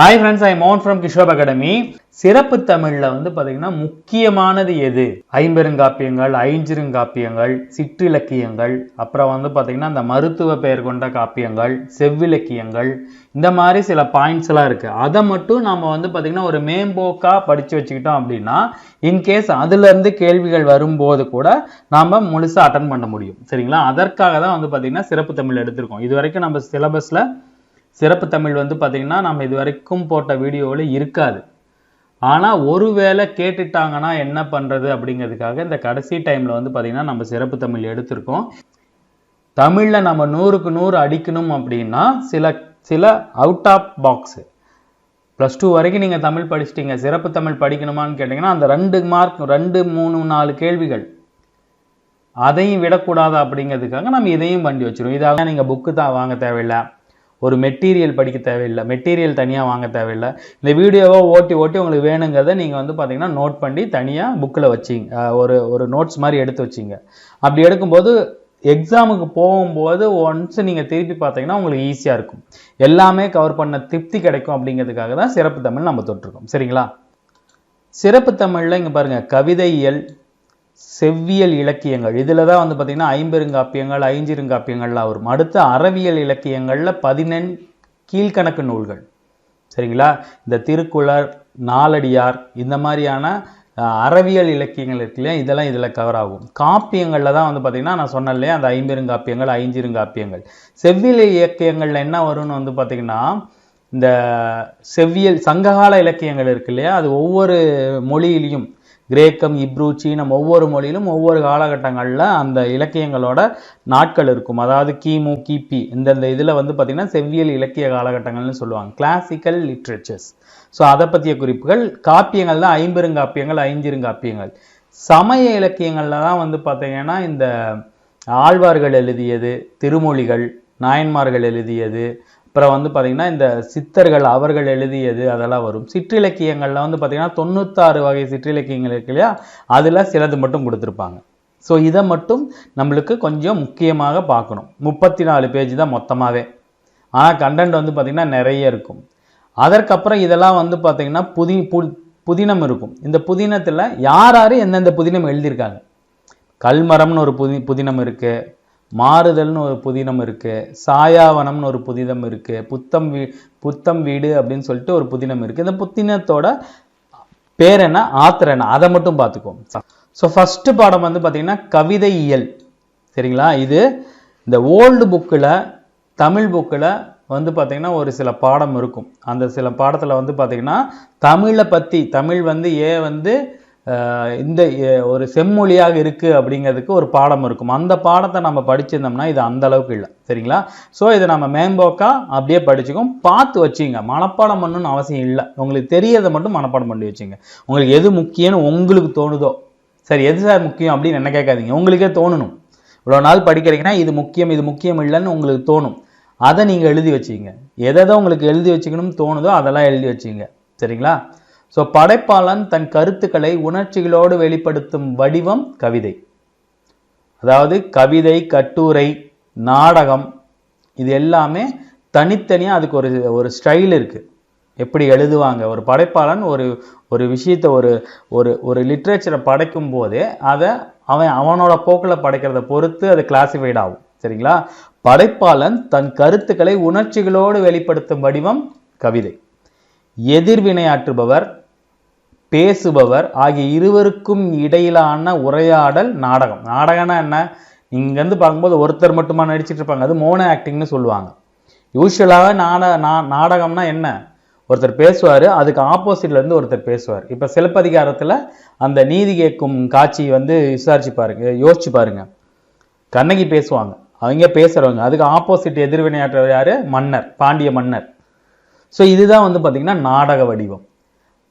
Hi friends I மோன் from கிஷோப் academy சிறப்பு தமிழ்ல வந்து பாத்தீங்கன்னா முக்கியமானது எது? ஐம்பெருங்காப்பியங்கள் ஐஞ்சிருங்காப்பியங்கள் சிற்றிலக்கியங்கள் அப்புறம் வந்து பாத்தீங்கன்னா இந்த மருத்துவ பெயர் கொண்ட காப்பியங்கள் செவ்விலக்கியங்கள் இந்த மாதிரி சில பாயிண்ட்ஸ் எல்லாம் இருக்கு. அதை மட்டும் நாம வந்து பாத்தீங்கன்னா ஒரு மேம்போக்கா படிச்சு வச்சுக்கிட்டோம் அப்படின்னா இன்கேஸ் அதுல இருந்து கேள்விகள் வரும்போது கூட நாம முழுசா அட்டன் பண்ண முடியும். சரிங்களா? அதற்காக தான் வந்து பாத்தீங்கன்னா சிறப்பு தமிழ் எடுத்திருக்கோம். இது வரைக்கும் நம்ம சிலபஸ்ல சிறப்பு தமிழ் வந்து பார்த்திங்கன்னா நம்ம இது வரைக்கும் போட்ட வீடியோவில் இருக்காது. ஆனால் ஒருவேளை கேட்டுட்டாங்கன்னா என்ன பண்ணுறது அப்படிங்கிறதுக்காக இந்த கடைசி டைமில் வந்து பார்த்திங்கன்னா நம்ம சிறப்பு தமிழ் எடுத்திருக்கோம். தமிழில் நம்ம நூறுக்கு நூறு அடிக்கணும் அப்படின்னா சில சில out of box plus two வரைக்கும் நீங்கள் தமிழ் படிச்சிட்டிங்க. சிறப்பு தமிழ் படிக்கணுமான்னு கேட்டிங்கன்னா அந்த ரெண்டு மார்க் ரெண்டு மூணு நாலு கேள்விகள். அதையும் விடக்கூடாது அப்படிங்கிறதுக்காக நம்ம இதையும் பண்ணி வச்சிருவோம். இதாக நீங்கள் புக்கு தான் வாங்க தேவையில்லை. ஒரு மெட்டீரியல் படிக்க தேவையில்லை. மெட்டீரியல் தனியாக வாங்க தேவையில்லை. இந்த வீடியோவை ஓட்டி ஓட்டி உங்களுக்கு வேணுங்கிறத நீங்கள் வந்து பார்த்தீங்கன்னா நோட் பண்ணி தனியாக புக்கில் வச்சிங்க. ஒரு ஒரு நோட்ஸ் மாதிரி எடுத்து வச்சிங்க. அப்படி எடுக்கும்போது எக்ஸாமுக்கு போகும்போது ஒன்ஸ் நீங்கள் திருப்பி பார்த்தீங்கன்னா உங்களுக்கு ஈஸியாக இருக்கும். எல்லாமே கவர் பண்ண திருப்தி கிடைக்கும் அப்படிங்கிறதுக்காக தான் சிறப்பு தமிழ் நம்ம தொட்டிருக்கோம். சரிங்களா? சிறப்பு தமிழில் இங்கே பாருங்கள் கவிதையியல் செவ்வியல் இலக்கியங்கள். இதில் தான் வந்து பார்த்திங்கன்னா ஐம்பெருங்காப்பியங்கள் ஐஞ்சிருங்காப்பியங்கள்லாம் வரும். அடுத்து அறவியல் இலக்கியங்களில் பதினெண் கீழ்கணக்கு நூல்கள். சரிங்களா? இந்த திருக்குளர் நாலடியார் இந்த மாதிரியான அறவியல் இலக்கியங்கள் இருக்கு இல்லையா? இதெல்லாம் இதில் கவர் ஆகும். காப்பியங்களில் தான் வந்து பார்த்திங்கன்னா நான் சொன்னேன் இல்லையா? அந்த ஐம்பெருங்காப்பியங்கள் ஐஞ்சிருங்காப்பியங்கள். செவ்வியல் இலக்கியங்களில் என்ன வரும்னு வந்து பார்த்திங்கன்னா இந்த செவ்வியல் சங்ககால இலக்கியங்கள் இருக்கு இல்லையா? அது ஒவ்வொரு மொழியிலையும் கிரேக்கம் இப்ரூ சீனம் ஒவ்வொரு மொழியிலும் ஒவ்வொரு காலகட்டங்களில் அந்த இலக்கியங்களோட நாட்கள் இருக்கும். அதாவது கிமு கிபி இந்தந்த இதில் வந்து பார்த்திங்கன்னா செவ்வியல் இலக்கிய காலகட்டங்கள்னு சொல்லுவாங்க. கிளாசிக்கல் லிட்ரேச்சர்ஸ் ஸோ அதை பற்றிய குறிப்புகள் காப்பியங்கள் தான் ஐம்பெருங்காப்பியங்கள் ஐஞ்சிருங்காப்பியங்கள் சமய இலக்கியங்களில் தான் வந்து பார்த்தீங்கன்னா இந்த ஆழ்வார்கள் எழுதியது திருமொழிகள் நாயன்மார்கள் எழுதியது அப்புறம் வந்து பார்த்திங்கன்னா இந்த சித்தர்கள் அவர்கள் எழுதியது அதெல்லாம் வரும். சிற்றிலக்கியங்களில் வந்து பார்த்தீங்கன்னா தொண்ணூத்தாறு வகை சிற்றிலக்கியங்கள் இருக்கு இல்லையா? அதில் சிலது மட்டும் கொடுத்துருப்பாங்க. ஸோ இதை மட்டும் நம்மளுக்கு கொஞ்சம் முக்கியமாக பார்க்கணும். முப்பத்தி நாலு பேஜ் தான் மொத்தமாகவே ஆனால் கண்டென்ட் வந்து பார்த்திங்கன்னா நிறைய இருக்கும். அதற்கப்புறம் இதெல்லாம் வந்து பார்த்திங்கன்னா புதி பு- புதினம் இருக்கும். இந்த புதினத்தில் யார் யார் எந்தெந்த புதினம் எழுதியிருக்காங்க? கல்மரம்னு ஒரு புதி புதினம் இருக்குது மாறுதல்னு ஒரு புதினம் இருக்கு சாயாவனம்னு ஒரு புதினம் இருக்கு புத்தம் வீ புத்தம் வீடு அப்படின்னு சொல்லிட்டு ஒரு புதினம் இருக்கு. இந்த புத்தினத்தோட பேர் என்ன? ஆத்தர் என்ன அதை மட்டும் பார்த்துக்குவோம். ஸோ ஃபர்ஸ்ட் பாடம் வந்து பார்த்தீங்கன்னா கவிதை இயல் சரிங்களா? இது இந்த ஓல்டு புக்கில் தமிழ் புக்கில் வந்து பார்த்தீங்கன்னா ஒரு சில பாடம் இருக்கும். அந்த சில பாடத்தில் வந்து பார்த்தீங்கன்னா தமிழை பற்றி தமிழ் வந்து ஏன் வந்து இந்த ஒரு செம்மொழியாக இருக்குது அப்படிங்கிறதுக்கு ஒரு பாடம் இருக்கும். அந்த பாடத்தை நம்ம படிச்சிருந்தோம்னா இது அந்த அளவுக்கு இல்லை. சரிங்களா? ஸோ இதை நம்ம மேம்போக்கா அப்படியே படிச்சுக்கோம். பார்த்து வச்சுங்க. மனப்பாடம் பண்ணணும்னு அவசியம் இல்லை. உங்களுக்கு தெரியறதை மட்டும் மனப்பாடம் பண்ணி வச்சுங்க. உங்களுக்கு எது முக்கியம்னு உங்களுக்கு தோணுதோ சரி எது சார் முக்கியம் அப்படின்னு என்ன கேட்காதீங்க. உங்களுக்கே தோணணும். இவ்வளோ நாள் படிக்கிறீங்கன்னா இது முக்கியம் இது முக்கியம் இல்லைன்னு உங்களுக்கு தோணும். அதை நீங்கள் எழுதி வச்சுங்க. எதை உங்களுக்கு எழுதி வச்சுக்கணும்னு தோணுதோ அதெல்லாம் எழுதி வச்சுங்க. சரிங்களா? ஸோ படைப்பாளன் தன் கருத்துக்களை உணர்ச்சிகளோடு வெளிப்படுத்தும் வடிவம் கவிதை. அதாவது கவிதை கட்டுரை நாடகம் இது எல்லாமே தனித்தனியாக அதுக்கு ஒரு ஒரு ஸ்டைல் இருக்குது எப்படி எழுதுவாங்க? ஒரு படைப்பாளன் ஒரு ஒரு விஷயத்தை ஒரு ஒரு ஒரு லிட்ரேச்சரை படைக்கும் போதே அதை அவன் அவனோட போக்கில் படைக்கிறத பொறுத்து அது கிளாசிஃபைட் ஆகும். சரிங்களா? படைப்பாளன் தன் கருத்துக்களை உணர்ச்சிகளோடு வெளிப்படுத்தும் வடிவம் கவிதை. எதிர்வினையாற்றுபவர் பேசுபவர் ஆகிய இருவருக்கும் இடையிலான உரையாடல் நாடகம். நாடகம்னா என்ன? இங்கேருந்து பார்க்கும்போது ஒருத்தர் மட்டுமா நடிச்சிட்டு இருப்பாங்க. அது மோனோ ஆக்டிங்னு சொல்லுவாங்க. யூஸ்வலாக நாட நா- நாடகம்னா என்ன? ஒருத்தர் பேசுவார் அதுக்கு ஆப்போசிட்லேருந்து ஒருத்தர் பேசுவார். இப்போ சிலப்பதிகாரத்தில் அந்த நீதி கேட்கும் காட்சி வந்து விசாரிச்சு பாருங்க யோசிச்சு பாருங்க. கண்ணகி பேசுவாங்க. அவங்க பேசுகிறவங்க அதுக்கு ஆப்போசிட் எதிர்வினையாற்றவர் யார்? மன்னர் பாண்டிய மன்னர். ஸோ இதுதான் வந்து பார்த்திங்கன்னா நாடக வடிவம்.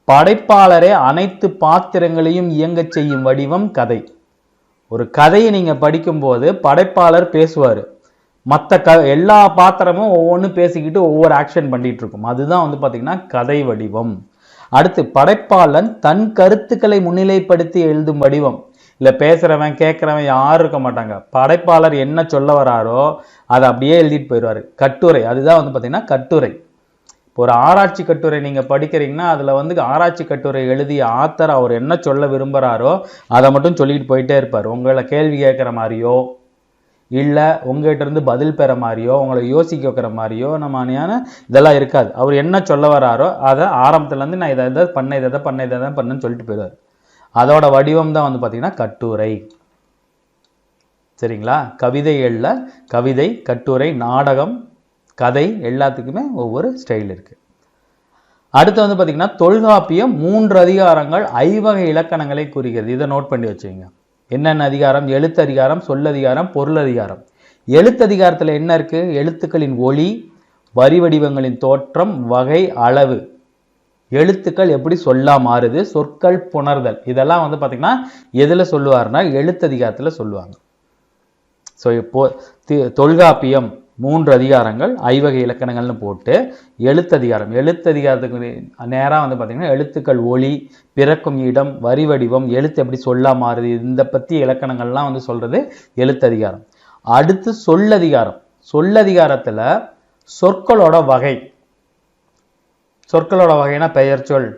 படைப்பாளரே அனைத்து பாத்திரங்களையும் இயங்கச் செய்யும் வடிவம் கதை. ஒரு கதையை நீங்கள் படிக்கும்போது படைப்பாளர் பேசுவார். மற்ற க எல்லா பாத்திரமும் ஒவ்வொன்றும் பேசிக்கிட்டு ஒவ்வொரு ஆக்ஷன் பண்ணிகிட்டு இருக்கும் அதுதான் வந்து பார்த்திங்கன்னா கதை வடிவம். அடுத்து படைப்பாளன் தன் கருத்துக்களை முன்னிலைப்படுத்தி எழுதும் வடிவம். இல்லை பேசுகிறவன் கேட்குறவன் யாரும் இருக்க மாட்டாங்க. படைப்பாளர் என்ன சொல்ல வராரோ அதை அப்படியே எழுதிட்டு போயிடுவாரு. கட்டுரை. அதுதான் வந்து பார்த்தீங்கன்னா கட்டுரை. ஒரு ஆராய்ச்சி கட்டுரை நீங்கள் படிக்கிறீங்கன்னா அதில் வந்து ஆராய்ச்சி கட்டுரை எழுதிய ஆத்தர் அவர் என்ன சொல்ல விரும்புகிறாரோ அதை மட்டும் சொல்லிட்டு போயிட்டே இருப்பார். உங்களை கேள்வி கேட்குற மாதிரியோ இல்லை உங்கள்கிட்ட இருந்து பதில் பெற மாதிரியோ உங்களை யோசிக்க வைக்கிற மாதிரியோ நம்ம நம்மானியான இதெல்லாம் இருக்காது. அவர் என்ன சொல்ல வராரோ அதை ஆரம்பத்துலேருந்து நான் இதை இதை பண்ண இதை இதை பண்ண இதை தான் பண்ணுன்னு சொல்லிட்டு போயிடுவார். அதோட வடிவம் தான் வந்து பார்த்திங்கன்னா கட்டுரை. சரிங்களா? கவிதைகளில் கவிதை கட்டுரை நாடகம் கதை எல்லாத்துக்குமே ஒவ்வொரு ஸ்டைல் இருக்கு. அடுத்து வந்து பார்த்தீங்கன்னா தொல்காப்பியம் மூன்று அதிகாரங்கள் ஐவகை இலக்கணங்களை குறிக்கிறது இதை நோட் பண்ணி வச்சுக்கோங்க. என்னென்ன அதிகாரம்? எழுத்ததிகாரம் சொல்லதிகாரம் பொருளதிகாரம் எழுத்ததிகாரத்தில் என்ன இருக்கு? எழுத்துக்களின் ஒளி வரி வடிவங்களின் தோற்றம் வகை அளவு. எழுத்துக்கள் எப்படி சொல்லா மாறுது? சொற்கள் புணர்தல். இதெல்லாம் வந்து பார்த்தீங்கன்னா எதில் சொல்லுவாருன்னா எழுத்ததிகாரத்தில் சொல்லுவாங்க. ஸோ இப்போ தொல்காப்பியம் மூன்று அதிகாரங்கள் ஐவகை இலக்கணங்கள்னு போட்டு எழுத்ததிகாரம் எழுத்ததிகாரத்துக்கு நேராக வந்து பார்த்திங்கன்னா எழுத்துக்கள் ஒளி பிறக்கும் இடம் வரி வடிவம் எழுத்து எப்படி சொல்ல மாறுது இந்த பற்றி இலக்கணங்கள்லாம் வந்து சொல்கிறது எழுத்ததிகாரம் அடுத்து சொல்லதிகாரம் சொல்லதிகாரத்தில் சொற்களோட வகை. சொற்களோட வகைனா பெயர் சொல்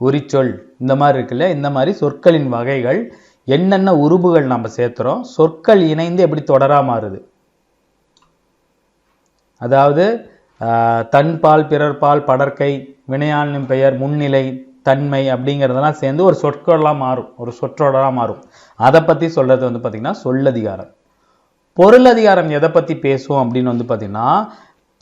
உரிச்சொல் இந்த மாதிரி இருக்குல்ல இந்த மாதிரி சொற்களின் வகைகள் என்னென்ன உருபுகள் நம்ம சேர்த்துறோம் சொற்கள் இணைந்து எப்படி தொடரா மாறுது. அதாவது தன்பால் பிறர்பால் படற்கை வினையாளின் பெயர் முன்னிலை தன்மை அப்படிங்கிறதெல்லாம் சேர்ந்து ஒரு சொற்கொடலாம் மாறும். ஒரு சொற்றொடராக மாறும். அதை பற்றி சொல்கிறது வந்து பார்த்திங்கன்னா சொல்லதிகாரம். பொருளதிகாரம் எதை பற்றி பேசுவோம் அப்படின்னு வந்து பார்த்திங்கன்னா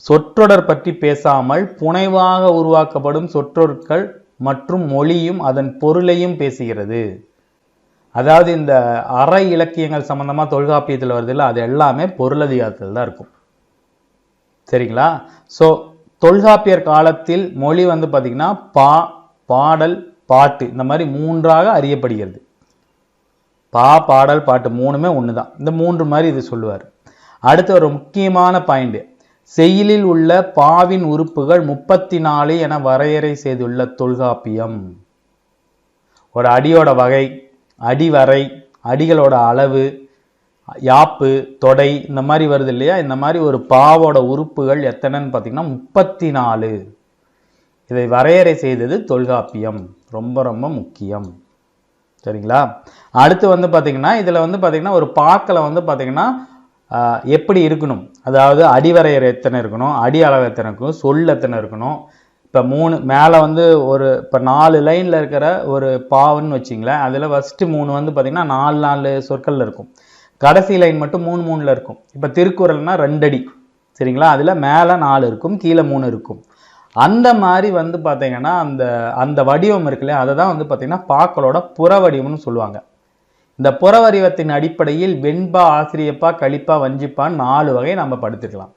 சொற்றொடர் பற்றி பேசாமல் புனைவாக உருவாக்கப்படும் சொற்றொற்கள் மற்றும் மொழியும் அதன் பொருளையும் பேசுகிறது. அதாவது இந்த அற இலக்கியங்கள் சம்மந்தமாக தொல்காப்பியத்தில் வருதுல்ல அது எல்லாமே பொருளதிகாரத்தில் தான் இருக்கும். சரிங்களா? ஸோ தொல்காப்பியர் காலத்தில் மொழி வந்து பார்த்திங்கன்னா பா பாடல் பாட்டு இந்த மாதிரி மூன்றாக அறியப்படுகிறது. பா பாடல் பாட்டு மூணுமே ஒன்று தான் இந்த மூன்று மாதிரி இது சொல்லுவார். அடுத்து ஒரு முக்கியமான பாயிண்ட். செயலில் உள்ள பாவின் உறுப்புகள் முப்பத்தி நாலு என வரையறை செய்துள்ள தொல்காப்பியம். ஒரு அடியோட வகை அடிவரை அடிகளோட அளவு யாப்பு தொடை இந்த மாதிரி வருது இல்லையா? இந்த மாதிரி ஒரு பாவோட உறுப்புகள் எத்தனைன்னு பார்த்தீங்கன்னா முப்பத்தி நாலு இதை வரையறை செய்தது தொல்காப்பியம். ரொம்ப ரொம்ப முக்கியம். சரிங்களா? அடுத்து வந்து பார்த்தீங்கன்னா இதில் வந்து பார்த்தீங்கன்னா ஒரு பாக்கில் வந்து பார்த்தீங்கன்னா எப்படி இருக்கணும்? அதாவது அடிவரையறை எத்தனை இருக்கணும்? அடி அளவு எத்தனை இருக்கணும்? சொல் எத்தனை இருக்கணும்? இப்போ மூணு மேலே வந்து ஒரு இப்போ நாலு லைனில் இருக்கிற ஒரு பாவுன்னு வச்சிங்களேன் அதில் ஃபஸ்ட்டு மூணு வந்து பார்த்தீங்கன்னா நாலு நாலு சொற்களில் இருக்கும். கடைசி லைன் மட்டும் மூணு மூணில் இருக்கும். இப்போ திருக்குறள்னால் ரெண்டடி. சரிங்களா? அதில் மேலே நாலு இருக்கும் கீழே மூணு இருக்கும். அந்த மாதிரி வந்து பார்த்தீங்கன்னா அந்த அந்த வடிவம் இருக்குல்ல அதை தான் வந்து பார்த்திங்கன்னா பாக்களோட புற வடிவம்னு சொல்லுவாங்க. இந்த புற வடிவத்தின் அடிப்படையில் வெண்பா ஆசிரியப்பா கழிப்பா வஞ்சிப்பான்னு நாலு வகையை நம்ம படுத்துக்கலாம்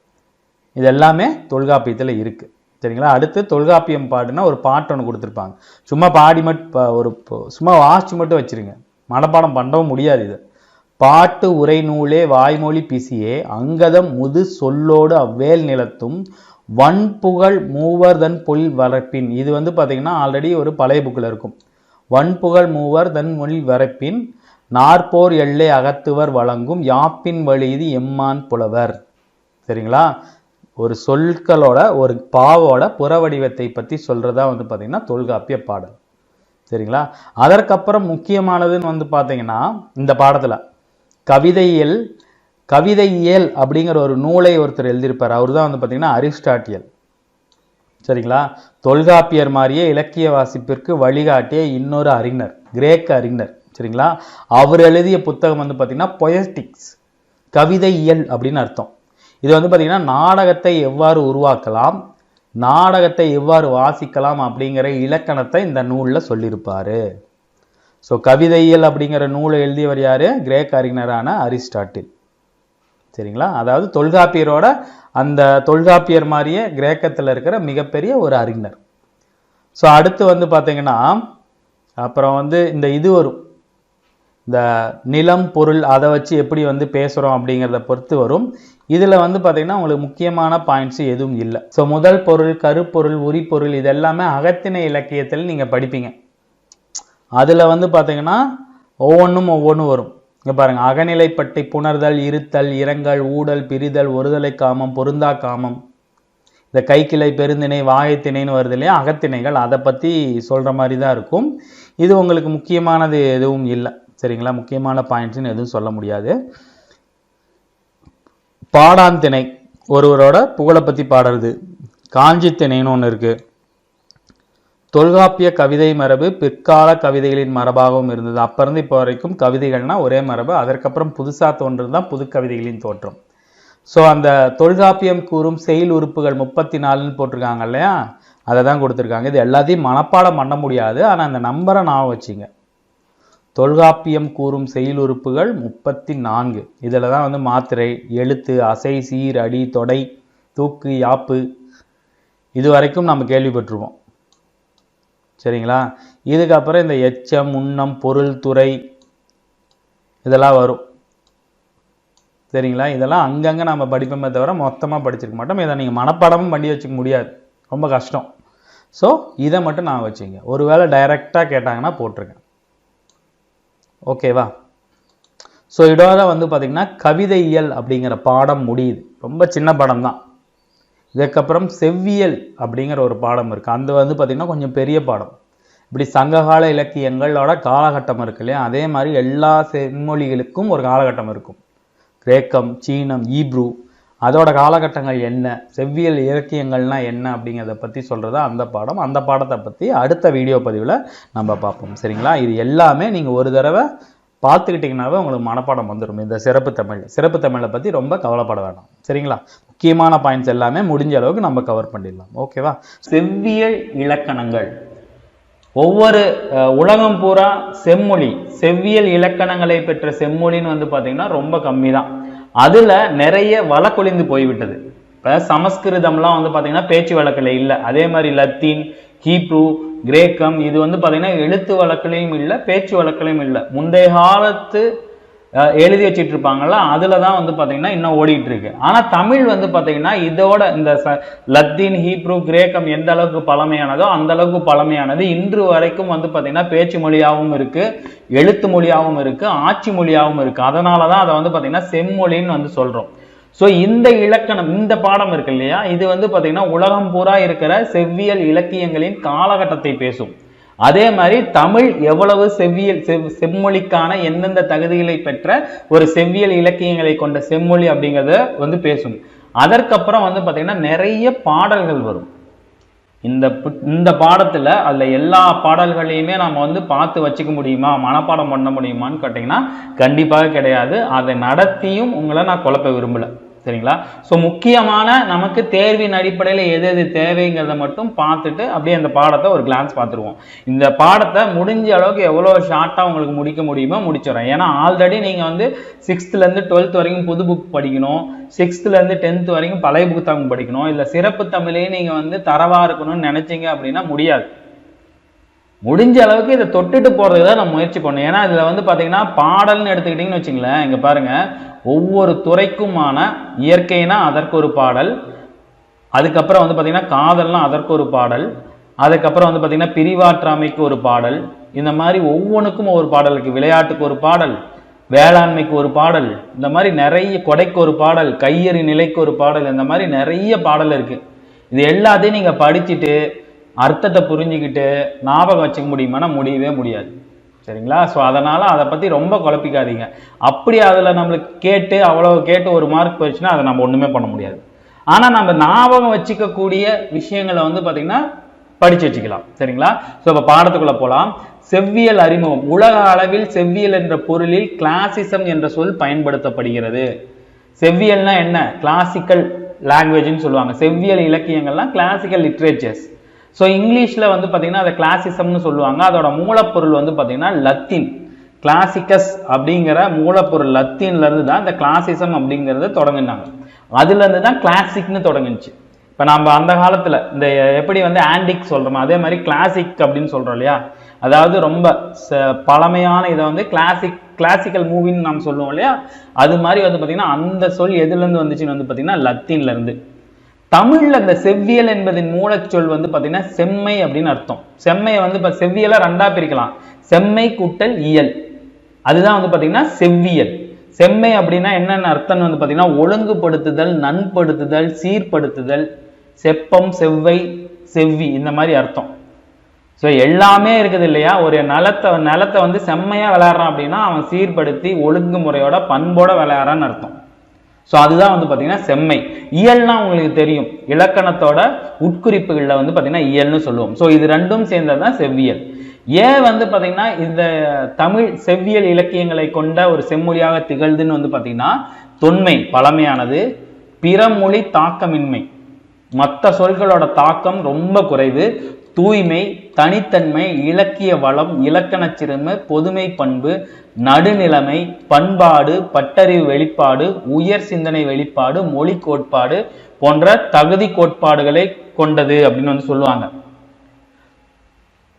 இது எல்லாமே தொல்காப்பியத்தில் இருக்குது சரிங்களா? அடுத்து தொல்காப்பியம் பாடுனா ஒரு பாட்டு ஒன்று கொடுத்துருப்பாங்க. சும்மா பாடி மட்டும் ஒரு சும்மா வாசிச்சு மட்டும் வச்சிருங்க. மனப்பாடம் பண்ணவும் முடியாது இது. பாட்டு உரை நூலே வாய்மொழி பிசியே அங்கதம் முது சொல்லோடு அவ்வேல் நிலத்தும் வன்புகழ் மூவர் தன் பொல் வரப்பின். இது வந்து பார்த்தீங்கன்னா ஆல்ரெடி ஒரு பழைய புக்கில் இருக்கும். வன்புகழ் மூவர் தன் மொழி வரப்பின் நாற்போர் எல்லை அகத்துவர் வழங்கும் யாப்பின் வழி இது எம்மான் புலவர். சரிங்களா? ஒரு சொற்களோட ஒரு பாவோட புறவடிவத்தை பற்றி சொல்கிறதா வந்து பார்த்திங்கன்னா தொல்காப்பிய பாடல். சரிங்களா? அதற்கப்புறம் முக்கியமானதுன்னு வந்து பார்த்தீங்கன்னா இந்த பாடத்தில். கவிதையியல் கவிதையியல் அப்படிங்கிற ஒரு நூலை ஒருத்தர் எழுதியிருப்பார். அவர் தான் வந்து பார்த்தீங்கன்னா அரிஸ்டாட்டியல். சரிங்களா? தொல்காப்பியர் மாதிரியே இலக்கிய வாசிப்பிற்கு வழிகாட்டிய இன்னொரு அறிஞர் கிரேக்க அறிஞர். சரிங்களா? அவர் எழுதிய புத்தகம் வந்து பார்த்தீங்கன்னா பொயட்டிக்ஸ் கவிதையியல் அப்படின்னு அர்த்தம். இது வந்து பார்த்தீங்கன்னா நாடகத்தை எவ்வாறு உருவாக்கலாம் நாடகத்தை எவ்வாறு வாசிக்கலாம் அப்படிங்கிற இலக்கணத்தை இந்த நூலில் சொல்லியிருப்பார். ஸோ கவிதையியல் அப்படிங்கிற நூலை எழுதியவர் யாரு? கிரேக்க அறிஞரான அரிஸ்டாட்டில். சரிங்களா? அதாவது தொல்காப்பியரோட அந்த தொல்காப்பியர் மாதிரியே கிரேக்கத்தில் இருக்கிற மிகப்பெரிய ஒரு அறிஞர். ஸோ அடுத்து வந்து பார்த்தீங்கன்னா அப்புறம் வந்து இந்த இது வரும். இந்த நிலம் பொருள் அதை வச்சு எப்படி வந்து பேசுகிறோம் அப்படிங்கிறத பொறுத்து வரும். இதில் வந்து பார்த்திங்கன்னா உங்களுக்கு முக்கியமான பாயிண்ட்ஸ் எதுவும் இல்லை. ஸோ முதல் பொருள் கருப்பொருள் உரிப்பொருள் இதெல்லாமே அகத்திணை இலக்கியத்தில் நீங்கள் படிப்பீங்க. அதில் வந்து பார்த்தீங்கன்னா ஒவ்வொன்றும் ஒவ்வொன்றும் வரும். பாருங்கள் அகநிலை அகநிலைப்பட்டை புணர்தல் இருத்தல் இரங்கல் ஊடல் பிரிதல் ஒருதலை காமம் பொருந்தா காமம். இந்த கைக்கிளை பெருந்திணை வாயத்திணைன்னு வருது இல்லையா? அகத்திணைகள். அதை பற்றி சொல்கிற மாதிரி தான் இருக்கும். இது உங்களுக்கு முக்கியமானது எதுவும் இல்லை. சரிங்களா? முக்கியமான பாயிண்ட்ஸ்னு எதுவும் சொல்ல முடியாது. பாடாந்திணை. ஒருவரோட புகழை பற்றி பாடுறது. காஞ்சி திணைன்னு ஒன்று இருக்குது தொல்காப்பிய கவிதை மரபு பிற்கால கவிதைகளின் மரபாகவும் இருந்தது. அப்ப இருந்து இப்போ வரைக்கும் கவிதைகள்னால் ஒரே மரபு. அதற்கப்புறம் புதுசாக தோன்றது தான் புது கவிதைகளின் தோற்றம். ஸோ அந்த தொல்காப்பியம் கூறும் செயல் உறுப்புகள் முப்பத்தி நாலுன்னு போட்டிருக்காங்க இல்லையா? அதை தான் கொடுத்துருக்காங்க. இது எல்லாத்தையும் மனப்பாடம் பண்ண முடியாது. ஆனால் அந்த நம்பரை நான் வச்சிங்க. தொல்காப்பியம் கூறும் செயல் உறுப்புகள் முப்பத்தி நான்கு இதில் தான் வந்து மாத்திரை எழுத்து அசை சீர் அடி தொடை தூக்கு யாப்பு இது வரைக்கும் நம்ம கேள்விப்பட்டிருவோம் சரிங்களா? இதுக்கப்புறம் இந்த எச்சம் உண்ணம் பொருள் துறை இதெல்லாம் வரும். சரிங்களா? இதெல்லாம் அங்கங்கே நம்ம படிப்போமே தவிர மொத்தமாக படிச்சிருக்க மாட்டோம். இதை நீங்கள் மனப்பாடமும் பண்ணி வச்சுக்க முடியாது. ரொம்ப கஷ்டம். ஸோ இதை மட்டும் நான் வச்சுங்க ஒருவேளை டைரெக்டாக கேட்டாங்கன்னா போட்டிருக்கேன். ஓகேவா ஸோ இதோட வந்து பார்த்திங்கன்னா கவிதையியல் அப்படிங்கிற பாடம் முடியுது. ரொம்ப சின்ன படம் தான் இதுக்கப்புறம் செவ்வியல் அப்படிங்கிற ஒரு பாடம் இருக்குது அந்த வந்து பார்த்திங்கன்னா கொஞ்சம் பெரிய பாடம். இப்படி சங்ககால இலக்கியங்களோட காலகட்டம் இருக்கு இல்லையா? அதே மாதிரி எல்லா செம்மொழிகளுக்கும் ஒரு காலகட்டம் இருக்கும். கிரேக்கம் சீனம் ஈப்ரூ அதோட காலகட்டங்கள் என்ன? செவ்வியல் இலக்கியங்கள்னா என்ன அப்படிங்கிறத பற்றி சொல்கிறதா அந்த பாடம். அந்த பாடத்தை பற்றி அடுத்த வீடியோ பதிவில் நம்ம பார்ப்போம். சரிங்களா? இது எல்லாமே நீங்கள் ஒரு தடவை பார்த்துக்கிட்டிங்கனாவே உங்களுக்கு மனப்பாடம் வந்துடும் இந்த சிறப்பு தமிழ். சிறப்பு தமிழை பற்றி ரொம்ப கவலைப்பட வேண்டாம் சரிங்களா? முக்கியமான பாயிண்ட்ஸ் எல்லாமே முடிஞ்ச அளவுக்கு நம்ம கவர் பண்ணிடலாம். ஓகேவா செவ்வியல் இலக்கணங்கள். ஒவ்வொரு உலகம் பூரா செம்மொழி செவ்வியல் இலக்கணங்களை பெற்ற செம்மொழின்னு வந்து பார்த்தீங்கன்னா ரொம்ப கம்மி தான் அதில் நிறைய வழக்கொழிந்து போய்விட்டது. இப்போ சமஸ்கிருதம்லாம் வந்து பார்த்தீங்கன்னா பேச்சு வழக்கில் இல்லை. அதே மாதிரி லத்தீன் ஹீப்ரூ கிரேக்கம் இது வந்து பார்த்தீங்கன்னா எழுத்து வழக்கிலையும் இல்லை பேச்சு வழக்கிலையும் இல்லை. முந்தைய காலத்து எழுதி வச்சிட்டு இருப்பாங்கல்ல அதில் தான் வந்து பார்த்தீங்கன்னா இன்னும் ஓடிட்டு இருக்கு ஆனால் தமிழ் வந்து பார்த்தீங்கன்னா இதோட இந்த ச- லத்தீன் ஹீப்ரூ கிரேக்கம் எந்த அளவுக்கு பழமையானதோ அந்த அளவுக்கு பழமையானது. இன்று வரைக்கும் வந்து பார்த்தீங்கன்னா பேச்சு மொழியாகவும் இருக்கு எழுத்து மொழியாகவும் இருக்கு ஆட்சி மொழியாகவும் இருக்கு. அதனால தான் அதை வந்து பார்த்தீங்கன்னா செம்மொழின்னு வந்து சொல்கிறோம் ஸோ இந்த இலக்கணம் இந்த பாடம் இருக்கு இல்லையா? இது வந்து பாத்தீங்கன்னா உலகம் பூரா இருக்கிற செவ்வியல் இலக்கியங்களின் காலகட்டத்தை பேசும். அதே மாதிரி தமிழ் எவ்வளவு செவ்வியல் செவ் செம்மொழிக்கான எந்தெந்த தகுதிகளை பெற்ற ஒரு செவ்வியல் இலக்கியங்களை கொண்ட செம்மொழி அப்படிங்கிறத வந்து பேசும். அதற்கப்புறம் வந்து பாத்தீங்கன்னா நிறைய பாடல்கள் வரும். இந்த இந்த பாடத்தில் அதில் எல்லா பாடல்களையுமே நம்ம வந்து பார்த்து வச்சுக்க முடியுமா? மனப்பாடம் பண்ண முடியுமான்னு கேட்டிங்கன்னா கண்டிப்பாக கிடையாது. அதை நடத்தியும் உங்களை நான் குழப்ப விரும்பலை. சரிங்களா? ஸோ முக்கியமான நமக்கு தேர்வின் அடிப்படையில் எது எது தேவைங்கிறத மட்டும் பார்த்துட்டு அப்படியே அந்த பாடத்தை ஒரு கிளான்ஸ் பார்த்துருவோம். இந்த பாடத்தை முடிஞ்ச அளவுக்கு எவ்வளோ ஷார்ட்டாக உங்களுக்கு முடிக்க முடியுமோ முடிச்சிடறேன் ஏன்னா ஆல்ரெடி நீங்கள் வந்து சிக்ஸ்த்துலேருந்து டுவெல்த் வரைக்கும் புது புக் படிக்கணும். சிக்ஸ்த்துலேருந்து டென்த் வரைக்கும் பழைய புத்தகம் படிக்கணும். இல்லை சிறப்பு தமிழையும் நீங்கள் வந்து தரவா இருக்கணும்னு நினைச்சீங்க அப்படின்னா முடியாது. முடிஞ்ச அளவுக்கு இதை தொட்டுட்டு போகிறதுக்கு தான் நம்ம முயற்சி பண்ணணும். ஏன்னா இதுல வந்து பார்த்தீங்கன்னா பாடல்னு எடுத்துக்கிட்டிங்கன்னு வச்சுங்களேன் இங்க பாருங்க. ஒவ்வொரு துறைக்குமான இயற்கைனா அதற்கு ஒரு பாடல். அதுக்கப்புறம் வந்து பார்த்திங்கன்னா காதல்னா அதற்கு ஒரு பாடல். அதுக்கப்புறம் வந்து பார்த்திங்கன்னா பிரிவாற்றாமைக்கு ஒரு பாடல். இந்த மாதிரி ஒவ்வொன்றுக்கும் ஒரு பாடல் இருக்குது விளையாட்டுக்கு ஒரு பாடல் வேளாண்மைக்கு ஒரு பாடல் இந்த மாதிரி நிறைய கொடைக்கு ஒரு பாடல் கையெறி நிலைக்கு ஒரு பாடல் இந்த மாதிரி நிறைய பாடல் இருக்குது இது எல்லாத்தையும் நீங்கள் படிச்சுட்டு அர்த்தத்தை புரிஞ்சுக்கிட்டு ஞாபகம் வச்சுக்க முடியுமானா முடியவே முடியாது. சரிங்களா? ஸோ அதனால் அதை பற்றி ரொம்ப குழப்பிக்காதீங்க. அப்படி அதில் நம்மளுக்கு கேட்டு அவ்வளோ கேட்டு ஒரு மார்க் போயிடுச்சுன்னா அதை நம்ம ஒன்றுமே பண்ண முடியாது. ஆனால் நம்ம ஞாபகம் வச்சுக்கக்கூடிய விஷயங்களை வந்து பார்த்திங்கன்னா படிச்சு வச்சுக்கலாம். சரிங்களா? ஸோ இப்போ பாடத்துக்குள்ளே போகலாம் செவ்வியல் அறிமுகம். உலக அளவில் செவ்வியல் என்ற பொருளில் கிளாசிசம் என்ற சொல் பயன்படுத்தப்படுகிறது. செவ்வியல்னா என்ன? கிளாசிக்கல் லாங்குவேஜ்னு சொல்லுவாங்க. செவ்வியல் இலக்கியங்கள்லாம் கிளாசிக்கல் லிட்ரேச்சர்ஸ் ஸோ இங்கிலீஷில் வந்து பார்த்தீங்கன்னா அதை கிளாசிசம்னு சொல்லுவாங்க. அதோட மூலப்பொருள் வந்து பார்த்தீங்கன்னா லத்தீன் கிளாசிக்கஸ் அப்படிங்கிற மூலப்பொருள் லத்தீன்லேருந்து தான் இந்த கிளாசிசம் அப்படிங்கிறத தொடங்கினாங்க. அதுலேருந்து தான் கிளாசிக்னு தொடங்குச்சு இப்போ நம்ம அந்த காலத்தில் இந்த எப்படி வந்து ஆண்டிக் சொல்கிறோமோ அதே மாதிரி கிளாசிக் அப்படின்னு சொல்கிறோம் இல்லையா? அதாவது ரொம்ப ச- பழமையான இதை வந்து கிளாசிக் கிளாசிக்கல் மூவின்னு நாம் சொல்லுவோம் இல்லையா? அது மாதிரி வந்து பார்த்தீங்கன்னா அந்த சொல் எதுலேருந்து வந்துச்சுன்னு வந்து பார்த்தீங்கன்னா லத்தீன்லேருந்து தமிழில் இந்த செவ்வியல் என்பதின் மூலச்சொல் வந்து பார்த்தீங்கன்னா செம்மை அப்படின்னு அர்த்தம். செம்மையை வந்து இப்போ செவ்வியலை ரெண்டாக பிரிக்கலாம். செம்மை கூட்டல் இயல். அதுதான் வந்து பார்த்தீங்கன்னா செவ்வியல். செம்மை அப்படின்னா என்னென்ன அர்த்தம் வந்து பார்த்தீங்கன்னா ஒழுங்குபடுத்துதல் நன்படுத்துதல் சீர்படுத்துதல் செப்பம் செவ்வை செவ்வி இந்த மாதிரி அர்த்தம். ஸோ எல்லாமே இருக்குது இல்லையா? ஒரு நிலத்தை நிலத்தை வந்து செம்மையாக விளையாடுறான் அப்படின்னா அவன் சீர்படுத்தி ஒழுங்கு முறையோட பண்போட விளையாடுறான்னு அர்த்தம். ஸோ அதுதான் வந்து பார்த்தீங்கன்னா செம்மை. இயல்னா உங்களுக்கு தெரியும். இலக்கணத்தோட உட்குறிப்புகளில் வந்து பார்த்தீங்கன்னா இயல்னு சொல்லுவோம். ஸோ இது ரெண்டும் சேர்ந்தது தான் செவ்வியல். ஏன் வந்து பார்த்தீங்கன்னா இந்த தமிழ் செவ்வியல் இலக்கியங்களை கொண்ட ஒரு செம்மொழியாக திகழ்துன்னு வந்து பார்த்தீங்கன்னா தொன்மை பழமையானது பிறமொழி தாக்கமின்மை. மற்ற சொற்களோட தாக்கம் ரொம்ப குறைவு. தூய்மை தனித்தன்மை இலக்கிய வளம் இலக்கணச் சிறுமை பொதுமை பண்பு நடுநிலைமை பண்பாடு பட்டறிவு வெளிப்பாடு உயர் சிந்தனை வெளிப்பாடு மொழி கோட்பாடு போன்ற தகுதி கோட்பாடுகளை கொண்டது அப்படின்னு வந்து சொல்லுவாங்க.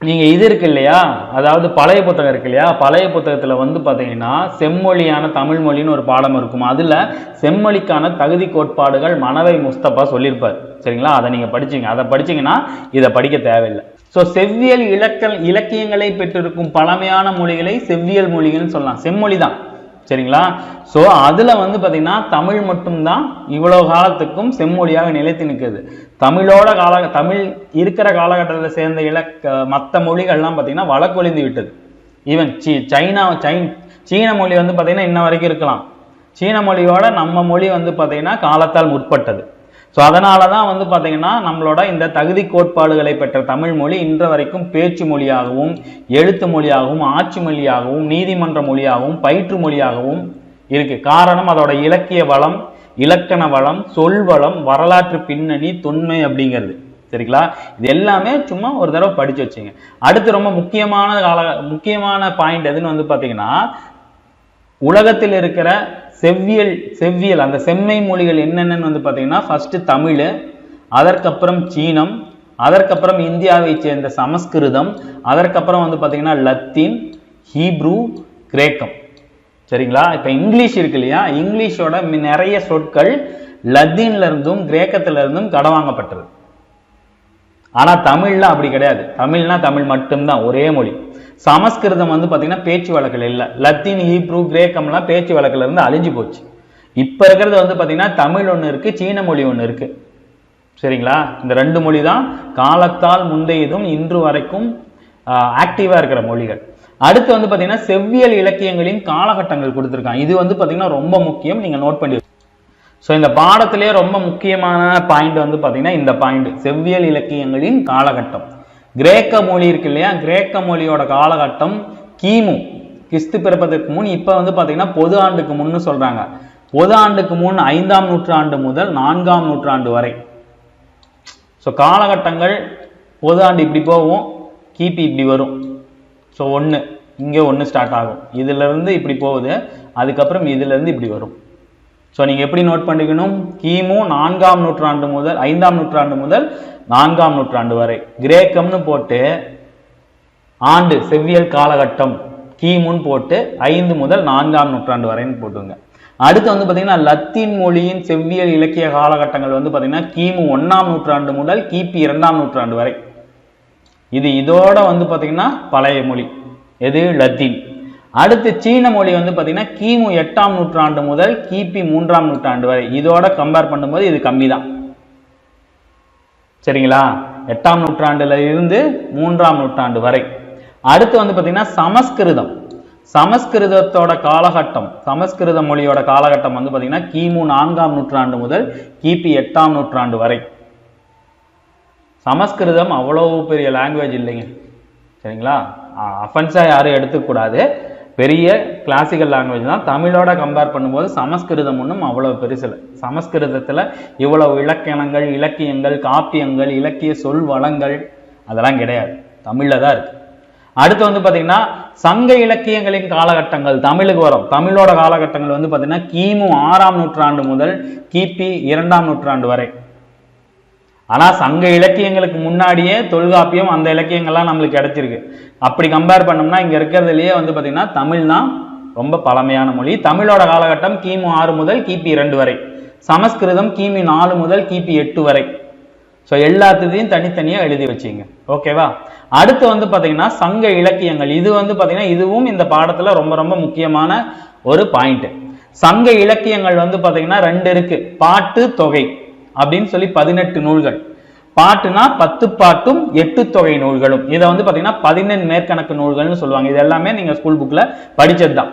நீங்கள் இது இருக்கு இல்லையா? அதாவது பழைய புத்தகம் இருக்கு இல்லையா? பழைய புத்தகத்தில் வந்து பார்த்தீங்கன்னா செம்மொழியான தமிழ் மொழின்னு ஒரு பாடம் இருக்கும்? அதில் செம்மொழிக்கான தகுதி கோட்பாடுகள் மனவை முஸ்தபா சொல்லியிருப்பார். சரிங்களா? அதை நீங்கள் படிச்சீங்க. அதை படிச்சீங்கன்னா இதை படிக்க தேவையில்லை. ஸோ செவ்வியல் இலக்க இலக்கியங்களை பெற்றிருக்கும் பழமையான மொழிகளை செவ்வியல் மொழிகள்னு சொல்லலாம். செம்மொழி தான் சரிங்களா? ஸோ அதுல வந்து பாத்தீங்கன்னா தமிழ் மட்டும்தான் இவ்வளோ காலத்துக்கும் செம்மொழியாக நிலைத்து நிற்குது தமிழோட கால தமிழ் இருக்கிற காலகட்டத்தில் சேர்ந்த இலக்க மற்ற மொழிகள்லாம் பார்த்திங்கன்னா வழக்கொழிந்து விட்டது. ஈவன் சீ சைனா சைன் சீன மொழி வந்து பார்த்திங்கன்னா இன்ன வரைக்கும் இருக்கலாம். சீன மொழியோட நம்ம மொழி வந்து பார்த்தீங்கன்னா காலத்தால் முற்பட்டது. ஸோ அதனால தான் வந்து பார்த்தீங்கன்னா நம்மளோட இந்த தகுதி கோட்பாடுகளை பெற்ற தமிழ் மொழி இன்று வரைக்கும் பேச்சு மொழியாகவும் எழுத்து மொழியாகவும் ஆட்சி மொழியாகவும் நீதிமன்ற மொழியாகவும் பயிற்று மொழியாகவும் இருக்குது காரணம் அதோட இலக்கிய வளம் இலக்கண வளம் சொல் வளம் வரலாற்று பின்னணி தொன்மை அப்படிங்கிறது. சரிங்களா? இது எல்லாமே சும்மா ஒரு தடவை படிச்சு வச்சுங்க. அடுத்து ரொம்ப முக்கியமான கால முக்கியமான பாயிண்ட் எதுன்னு வந்து பார்த்தீங்கன்னா உலகத்தில் இருக்கிற செவ்வியல் செவ்வியல் அந்த செம்மை மொழிகள் என்னென்னு வந்து பார்த்தீங்கன்னா ஃபர்ஸ்ட்டு தமிழ் அதற்கப்புறம் சீனம் அதற்கப்புறம் இந்தியாவை சேர்ந்த சமஸ்கிருதம் அதற்கப்புறம் வந்து பார்த்தீங்கன்னா லத்தீன் ஹீப்ரூ கிரேக்கம். சரிங்களா? இப்போ இங்கிலீஷ் இருக்கு இல்லையா? இங்கிலீஷோட மி- நிறைய சொற்கள் லத்தீன்ல இருந்தும் கடன் இருந்தும் ஆனால் தமிழில் அப்படி கிடையாது. தமிழ்னா தமிழ் மட்டும்தான் ஒரே மொழி. சமஸ்கிருதம் வந்து பார்த்தீங்கன்னா பேச்சு வழக்கில் இல்லை. லத்தீன் ஹீப்ரூ கிரேக்கம்லாம் பேச்சு வழக்கில் இருந்து அழிஞ்சு போச்சு. இப்போ இருக்கிறது வந்து பார்த்தீங்கன்னா தமிழ் ஒன்று இருக்குது சீன மொழி ஒன்று இருக்குது சரிங்களா? இந்த ரெண்டு மொழி தான் காலத்தால் முந்தையதும் இன்று வரைக்கும் ஆக்டிவாக இருக்கிற மொழிகள். அடுத்து வந்து பார்த்தீங்கன்னா செவ்வியல் இலக்கியங்களின் காலகட்டங்கள் கொடுத்துருக்காங்க. இது வந்து பார்த்தீங்கன்னா ரொம்ப முக்கியம். நீங்கள் நோட் பண்ணி ஸோ இந்த பாடத்திலே ரொம்ப முக்கியமான பாயிண்ட் வந்து பார்த்தீங்கன்னா இந்த பாயிண்ட் செவ்வியல் இலக்கியங்களின் காலகட்டம். கிரேக்க மொழி இருக்கு இல்லையா? கிரேக்க மொழியோட காலகட்டம் கிமு. கிறிஸ்து பிறப்பதற்கு முன் இப்போ வந்து பார்த்தீங்கன்னா பொது ஆண்டுக்கு முன்னு சொல்கிறாங்க பொது ஆண்டுக்கு முன் ஐந்தாம் நூற்றாண்டு முதல் நான்காம் நூற்றாண்டு வரை. ஸோ காலகட்டங்கள் பொது ஆண்டு இப்படி போகும் கிபி இப்படி வரும். ஸோ ஒன்று இங்கே ஒன்று ஸ்டார்ட் ஆகும். இதிலிருந்து இப்படி போகுது அதுக்கப்புறம் இதிலிருந்து இப்படி வரும். ஸோ நீங்கள் எப்படி நோட் பண்ணிக்கணும்? கிமு நான்காம் நூற்றாண்டு முதல் ஐந்தாம் நூற்றாண்டு முதல் நான்காம் நூற்றாண்டு வரை. கிரேக்கம்னு போட்டு ஆண்டு செவ்வியல் காலகட்டம் கிமுன்னு போட்டு ஐந்து முதல் நான்காம் நூற்றாண்டு வரைன்னு போட்டுங்க அடுத்து வந்து பார்த்தீங்கன்னா லத்தீன் மொழியின் செவ்வியல் இலக்கிய காலகட்டங்கள் வந்து பார்த்தீங்கன்னா கிமு ஒன்றாம் நூற்றாண்டு முதல் கிபி இரண்டாம் நூற்றாண்டு வரை. இது இதோட வந்து பார்த்தீங்கன்னா பழைய மொழி. எது? லத்தீன். அடுத்து சீன மொழி வந்து பார்த்தீங்கன்னா கிமு எட்டாம் நூற்றாண்டு முதல் கிபி மூன்றாம் நூற்றாண்டு வரை. இதோட கம்பேர் பண்ணும்போது இது கம்மி தான் சரிங்களா? எட்டாம் நூற்றாண்டுல இருந்து மூன்றாம் நூற்றாண்டு வரை. அடுத்து வந்து பார்த்தீங்கன்னா சமஸ்கிருதம். சமஸ்கிருதத்தோட காலகட்டம் சமஸ்கிருத மொழியோட காலகட்டம் வந்து பார்த்தீங்கன்னா கிமு நான்காம் நூற்றாண்டு முதல் கிபி எட்டாம் நூற்றாண்டு வரை. சமஸ்கிருதம் அவ்வளவு பெரிய லாங்குவேஜ் இல்லைங்க. சரிங்களா? அஃபென்ஸாக யாரும் எடுத்துக்கூடாது பெரிய கிளாசிக்கல் லாங்குவேஜ் தான். தமிழோட கம்பேர் பண்ணும்போது சமஸ்கிருதம் ஒன்றும் அவ்வளோ பெருசில் சமஸ்கிருதத்தில் இவ்வளவு இலக்கணங்கள் இலக்கியங்கள் காப்பியங்கள் இலக்கிய சொல் வளங்கள் அதெல்லாம் கிடையாது. தமிழில் தான் இருக்குது அடுத்து வந்து பார்த்தீங்கன்னா சங்க இலக்கியங்களின் காலகட்டங்கள் தமிழுக்கு வரும். தமிழோட காலகட்டங்கள் வந்து பார்த்தீங்கன்னா கிமு ஆறாம் நூற்றாண்டு முதல் கிபி இரண்டாம் நூற்றாண்டு வரை. ஆனால் சங்க இலக்கியங்களுக்கு முன்னாடியே தொல்காப்பியம் அந்த இலக்கியங்கள்லாம் நம்மளுக்கு கிடச்சிருக்கு. அப்படி கம்பேர் பண்ணோம்னா இங்கே இருக்கிறதுலையே வந்து பார்த்திங்கன்னா தமிழ் தான் ரொம்ப பழமையான மொழி. தமிழோட காலகட்டம் கிமு ஆறு முதல் கிபி இரண்டு வரை. சமஸ்கிருதம் கிமி நாலு முதல் கிபி எட்டு வரை. ஸோ எல்லாத்துதையும் தனித்தனியாக எழுதி வச்சிங்க. ஓகேவா அடுத்து வந்து பார்த்தீங்கன்னா சங்க இலக்கியங்கள். இது வந்து பார்த்தீங்கன்னா இதுவும் இந்த பாடத்தில் ரொம்ப ரொம்ப முக்கியமான ஒரு பாயிண்ட் சங்க இலக்கியங்கள் வந்து பார்த்திங்கன்னா ரெண்டு இருக்கு. பாட்டு தொகை. அப்படின்னு சொல்லி பதினெட்டு நூல்கள். பாட்டுனா பத்து பாட்டும் எட்டு தொகை நூல்களும். இதை வந்து பார்த்தீங்கன்னா பதினெண் மேற்கணக்கு நூல்கள்னு சொல்லுவாங்க. இது எல்லாமே நீங்க ஸ்கூல் புக்ல படித்தது தான்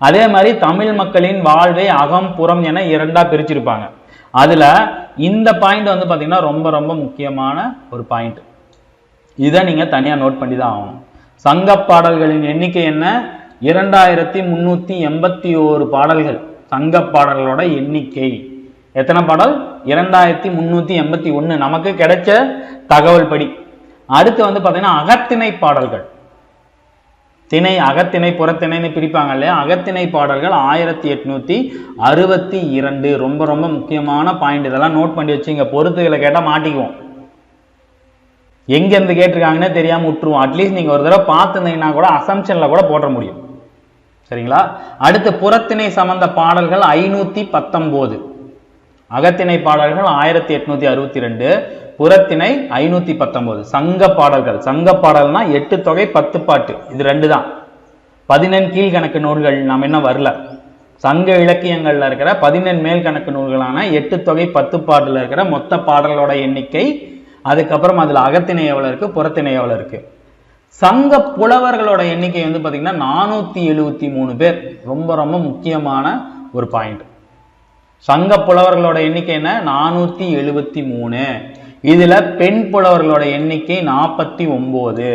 அதே மாதிரி தமிழ் மக்களின் வாழ்வை அகம் புறம் என இரண்டா பிரிச்சிருப்பாங்க. அதுல இந்த பாயிண்ட் வந்து பார்த்தீங்கன்னா ரொம்ப ரொம்ப முக்கியமான ஒரு பாயிண்ட் இதை நீங்க தனியா நோட் பண்ணி தான் ஆகணும். சங்க பாடல்களின் எண்ணிக்கை என்ன? இரண்டாயிரத்தி முன்னூத்தி எண்பத்தி ஓரு பாடல்கள் சங்க பாடல்களோட எண்ணிக்கை. எத்தனை பாடல்? இரண்டாயிரத்தி முன்னூத்தி எண்பத்தி ஒன்று நமக்கு கிடைச்ச தகவல் படி. அடுத்து வந்து பாத்தீங்கன்னா அகத்திணை பாடல்கள். திணை அகத்திணை புறத்திணைன்னு பிரிப்பாங்க இல்லையா? அகத்திணை பாடல்கள் ஆயிரத்தி எட்நூத்தி அறுபத்தி இரண்டு. ரொம்ப ரொம்ப முக்கியமான பாயிண்ட் இதெல்லாம் நோட் பண்ணி வச்சுங்க. பொறுத்துகளை கேட்டால் மாட்டிக்குவோம். எங்கேருந்து கேட்டிருக்காங்கன்னே தெரியாமல் விட்டுருவோம். அட்லீஸ்ட் நீங்கள் ஒரு தடவை பார்த்துருந்தீங்கன்னா கூட அசம்ஷனில் கூட போட முடியும். சரிங்களா? அடுத்து புறத்திணை சம்பந்த பாடல்கள் ஐநூற்றி பத்தொம்போது. அகத்திணை பாடல்கள் ஆயிரத்தி எட்நூத்தி அறுபத்தி ரெண்டு புறத்திணை ஐநூத்தி பத்தொன்பது. சங்க பாடல்கள். சங்க பாடல்னா எட்டு தொகை பத்து பாட்டு. இது ரெண்டு தான். பதினெண் கீழ்கணக்கு நூல்கள் நாம் என்ன வரல. சங்க இலக்கியங்கள்ல இருக்கிற பதினெண் மேல் கணக்கு நூல்களான எட்டு தொகை பத்து பாட்டில் இருக்கிற மொத்த பாடல்களோட எண்ணிக்கை அதுக்கப்புறம் அதில் அகத்திணை எவ்வளோ இருக்கு புறத்திணை எவ்வளோ இருக்கு. சங்க புலவர்களோட எண்ணிக்கை வந்து பார்த்தீங்கன்னா நானூற்றி எழுபத்தி மூணு பேர். ரொம்ப ரொம்ப முக்கியமான ஒரு பாயிண்ட் சங்க புலவர்களோட எண்ணிக்கை என்ன? நானூத்தி எழுபத்தி மூணு. இதுல பெண் புலவர்களோட எண்ணிக்கை நாற்பத்தி ஒன்பது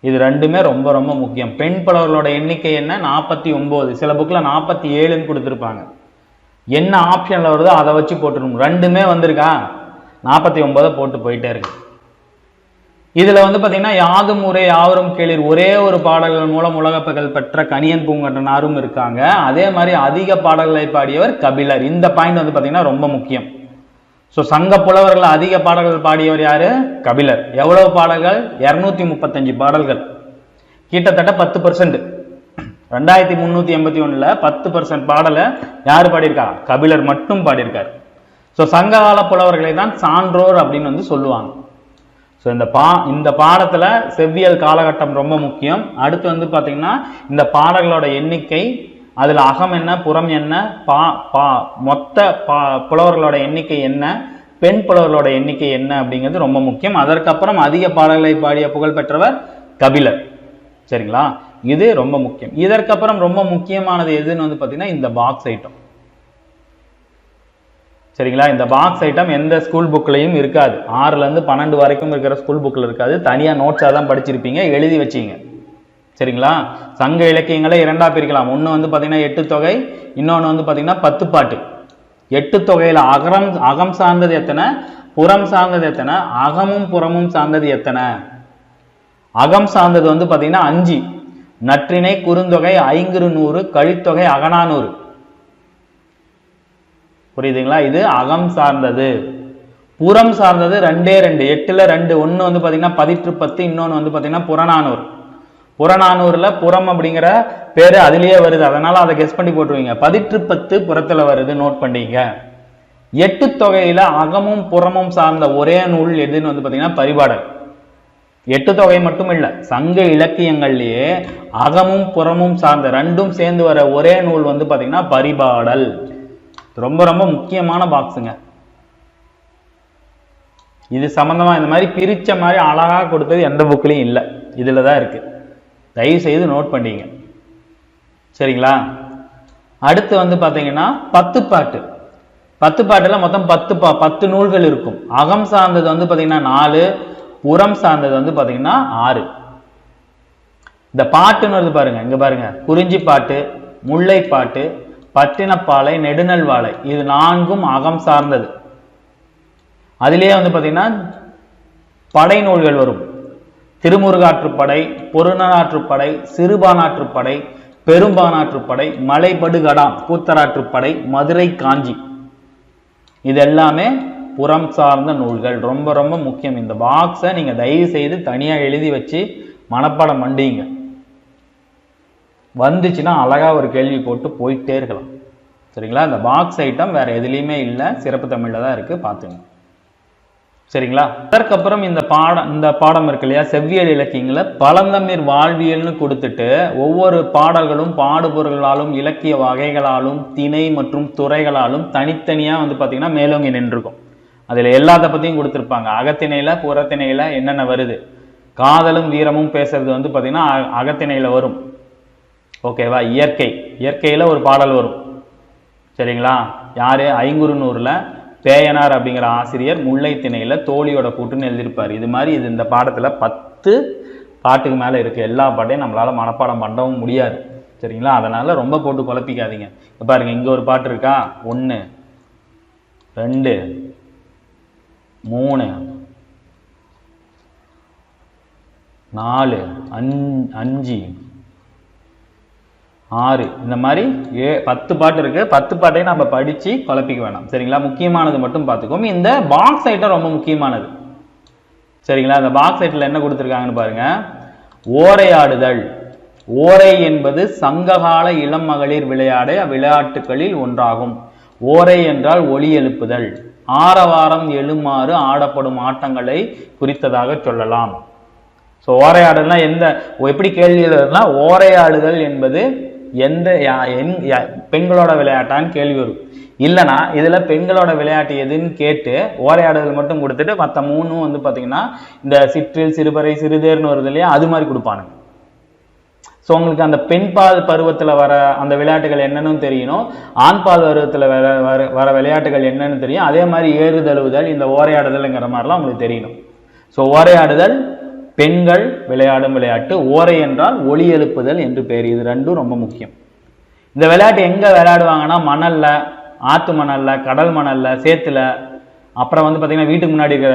இது ரெண்டுமே ரொம்ப ரொம்ப முக்கியம். பெண் புலவர்களோட எண்ணிக்கை என்ன? நாற்பத்தி ஒன்பது சில புக்கில் நாற்பத்தி ஏழுன்னு கொடுத்துருப்பாங்க. என்ன ஆப்ஷனில் வருதோ அதை வச்சு போட்டுருணும் ரெண்டுமே வந்திருக்கா? நாற்பத்தி ஒன்பதை போட்டு போயிட்டே இருக்கு. இதுல வந்து பாத்தீங்கன்னா யாதும் ஊரே யாவரும் கேளிர் ஒரே ஒரு பாடல்கள் மூலம் உலக புகழ் பெற்ற கணியன் பூங்கட்டனாரும் இருக்காங்க. அதே மாதிரி அதிக பாடல்களை பாடியவர் கபிலர். இந்த பாயிண்ட் வந்து பாத்தீங்கன்னா ரொம்ப முக்கியம். ஸோ சங்க புலவர்கள் அதிக பாடல்கள் பாடியவர் யாரு? கபிலர். எவ்வளவு பாடல்கள்? இரநூத்தி முப்பத்தஞ்சு பாடல்கள். கிட்டத்தட்ட பத்து பர்சன்ட் ரெண்டாயிரத்தி முந்நூற்றி எண்பத்தி ஒண்ணுல பத்து பர்சன்ட் பாடலை யார் பாடியிருக்கா? கபிலர் மட்டும் பாடியிருக்கார். ஸோ சங்ககால புலவர்களை தான் சான்றோர் அப்படின்னு வந்து சொல்லுவாங்க. ஸோ இந்த பா இந்த பாடத்தில் செவ்வியல் காலகட்டம் ரொம்ப முக்கியம். அடுத்து வந்து பார்த்திங்கன்னா இந்த பாடல்களோட எண்ணிக்கை அதில் அகம் என்ன புறம் என்ன பா பா மொத்த பா புலவர்களோட எண்ணிக்கை என்ன பெண் புலவர்களோட எண்ணிக்கை என்ன அப்படிங்கிறது ரொம்ப முக்கியம். அதற்கப்புறம் அதிக பாடல்களை பாடிய புகழ் பெற்றவர் கபிலர். சரிங்களா? இது ரொம்ப முக்கியம். இதற்கப்புறம் ரொம்ப முக்கியமானது எதுன்னு வந்து பார்த்திங்கன்னா இந்த பாக்ஸ் ஐட்டம் சரிங்களா? இந்த பாக்ஸ் ஐட்டம் எந்த ஸ்கூல் புக்லையும் இருக்காது. ஆறுலேருந்து பன்னெண்டு வரைக்கும் இருக்கிற ஸ்கூல் புக்கில் இருக்காது. தனியாக நோட்ஸாக தான் படிச்சிருப்பீங்க. எழுதி வச்சீங்க. சரிங்களா? சங்க இலக்கியங்களை இரண்டாக பிரிக்கலாம். ஒன்று வந்து பார்த்தீங்கன்னா எட்டு தொகை இன்னொன்று வந்து பார்த்தீங்கன்னா பத்து பாட்டு. எட்டு தொகையில் அகரம் அகம் சார்ந்தது எத்தனை? புறம் சார்ந்தது எத்தனை? அகமும் புறமும் சார்ந்தது எத்தனை? அகம் சார்ந்தது வந்து பார்த்தீங்கன்னா அஞ்சு. நற்றிணை குறுந்தொகை ஐங்குறு நூறு கழித்தொகை அகனானூறு புரியுதுங்களா? இது அகம் சார்ந்தது. புறம் சார்ந்தது ரெண்டே ரெண்டு. எட்டில் ரெண்டு ஒன்று வந்து பார்த்தீங்கன்னா பதிற்று பத்து இன்னொன்று வந்து பார்த்திங்கன்னா புறநானூறு. புறநானூரில் புறம் அப்படிங்கிற பேர் அதுலேயே வருது. அதனால் அதை கெஸ் பண்ணி போட்டுருவீங்க. பதிற்று பத்து புறத்தில் வருது நோட் பண்ணிங்க எட்டு தொகையில் அகமும் புறமும் சார்ந்த ஒரே நூல் எதுன்னு வந்து பார்த்தீங்கன்னா பரிபாடல். எட்டு தொகை மட்டும் இல்லை சங்க இலக்கியங்கள்லேயே அகமும் புறமும் சார்ந்த ரெண்டும் சேர்ந்து வர ஒரே நூல் வந்து பார்த்திங்கன்னா பரிபாடல். ரொம்ப ரொம்ப முக்கியமான பாக்ஸுங்க இது சம்மந்தமாக இந்த மாதிரி பிரித்த மாதிரி அழகாக கொடுத்தது எந்த புக்லேயும் இல்லை. இதில் தான் இருக்குது தயவு செய்து நோட் பண்ணிங்க. சரிங்களா? அடுத்து வந்து பார்த்தீங்கன்னா பத்து பாட்டு. பத்து பாட்டில் மொத்தம் பத்து பா பத்து நூல்கள் இருக்கும். அகம் சார்ந்தது வந்து பார்த்தீங்கன்னா நாலு புறம் சார்ந்தது வந்து பார்த்தீங்கன்னா ஆறு. இந்த பாட்டுன்னு வருது பாருங்க இங்கே பாருங்க. குறிஞ்சி பாட்டு முல்லை பாட்டு பட்டினப்பாலை நெடுநல்வாழை இது நான்கும் அகம் சார்ந்தது. அதிலேயே வந்து பார்த்திங்கன்னா படை நூல்கள் வரும். திருமுருகாற்றுப்படை பொருணனாற்றுப்படை சிறுபானாற்றுப்படை பெரும்பானாற்றுப்படை மலைபடுகடாம் கூத்தராற்றுப்படை மதுரை காஞ்சி. இது எல்லாமே புறம் சார்ந்த நூல்கள். ரொம்ப ரொம்ப முக்கியம். இந்த பாக்ஸை நீங்கள் தயவு செய்து தனியாக எழுதி வச்சு மனப்பாடம் பண்ணிங்க வந்துச்சுன்னா அழகாக ஒரு கேள்வி போட்டு போயிட்டே இருக்கலாம். சரிங்களா? இந்த பாக்ஸ் ஐட்டம் வேறு எதுலேயுமே இல்லை. சிறப்பு தமிழில் தான் இருக்குது பார்த்துங்க. சரிங்களா? அதற்கப்புறம் இந்த பாடம் இந்த பாடம் இருக்கு இல்லையா? செவ்வியல் இலக்கியங்களை பழந்தமிழ் வாழ்வியல்னு கொடுத்துட்டு ஒவ்வொரு பாடல்களும் பாடுபொருள்களாலும் இலக்கிய வகைகளாலும் திணை மற்றும் துறைகளாலும் தனித்தனியாக வந்து பார்த்திங்கன்னா மேலோங்கி நின்றுருக்கும் அதில் எல்லாத்த பற்றியும் கொடுத்துருப்பாங்க. அகத்திணையில் புறத்திணையில் என்னென்ன வருது? காதலும் வீரமும் பேசுறது வந்து பார்த்திங்கன்னா அ- வரும். ஓகேவா இயற்கை. இயற்கையில் ஒரு பாடல் வரும். சரிங்களா? யார்? ஐங்குறுநூறில் பேயனார் அப்படிங்கிற ஆசிரியர் முல்லை திணையில் தோழியோட கூட்டுன்னு எழுதியிருப்பார். இது மாதிரி இது இந்த பாடத்தில் பத்து பாட்டுக்கு மேலே இருக்குது எல்லா பாட்டையும் நம்மளால் மனப்பாடம் பண்ணவும் முடியாது. சரிங்களா? அதனால் ரொம்ப போட்டு குழப்பிக்காதீங்க. இப்போ பாருங்க இங்கே ஒரு பாட்டு இருக்கா? ஒன்று ரெண்டு மூணு நாலு அஞ்சு. ஆறு. இந்த மாதிரி ஏ பத்து பாட்டு இருக்குது பத்து பாட்டையும் நம்ம படித்து குழப்பிக்க வேணாம். சரிங்களா? முக்கியமானது மட்டும் பார்த்துக்கோம். இந்த பாக்ஸ் ஐட்டம் ரொம்ப முக்கியமானது. சரிங்களா? அந்த பாக்ஸ் ஐட்டில் என்ன கொடுத்துருக்காங்கன்னு பாருங்கள் ஓரையாடுதல். ஓரை என்பது சங்ககால இளம் மகளிர் விளையாட விளையாட்டுகளில் ஒன்றாகும். ஓரை என்றால் ஒளி எழுப்புதல். ஆரவாரம் எழுமாறு ஆடப்படும் ஆட்டங்களை குறித்ததாக சொல்லலாம். ஸோ ஓரையாடுதல்னா எந்த எப்படி கேள்வி எழுதுனா ஓரையாடுதல் என்பது எந்த யா- என் பெண்களோட விளையாட்டான்னு கேள்வி வரும். இல்லைனா இதில் பெண்களோட விளையாட்டு எதுன்னு கேட்டு ஓரையாடுதல் மட்டும் கொடுத்துட்டு மற்ற மூணும் வந்து பார்த்திங்கன்னா இந்த சிற்றில் சிறுபறை சிறுதேர்னு வருது இல்லையா அது மாதிரி கொடுப்பானுங்க. ஸோ உங்களுக்கு அந்த பெண் பால் பருவத்தில் வர அந்த விளையாட்டுகள் என்னென்னு தெரியணும். ஆண் பால் பருவத்தில் வர வர வர விளையாட்டுகள் என்னென்னு தெரியும். அதே மாதிரி ஏறுதழுவுதல் இந்த ஓரையாடுதல்ங்கிற மாதிரிலாம் உங்களுக்கு தெரியணும். ஸோ ஓரையாடுதல் பெண்கள் விளையாடும் விளையாட்டு ஓரை என்றால் ஒளி எழுப்புதல் என்று பேர். இது ரெண்டும் ரொம்ப முக்கியம். இந்த விளையாட்டு எங்கே விளையாடுவாங்கன்னா மணலில் ஆற்று மணலில் கடல் மணலில் சேத்துல. அப்புறம் வந்து பார்த்திங்கன்னா வீட்டுக்கு முன்னாடி இருக்கிற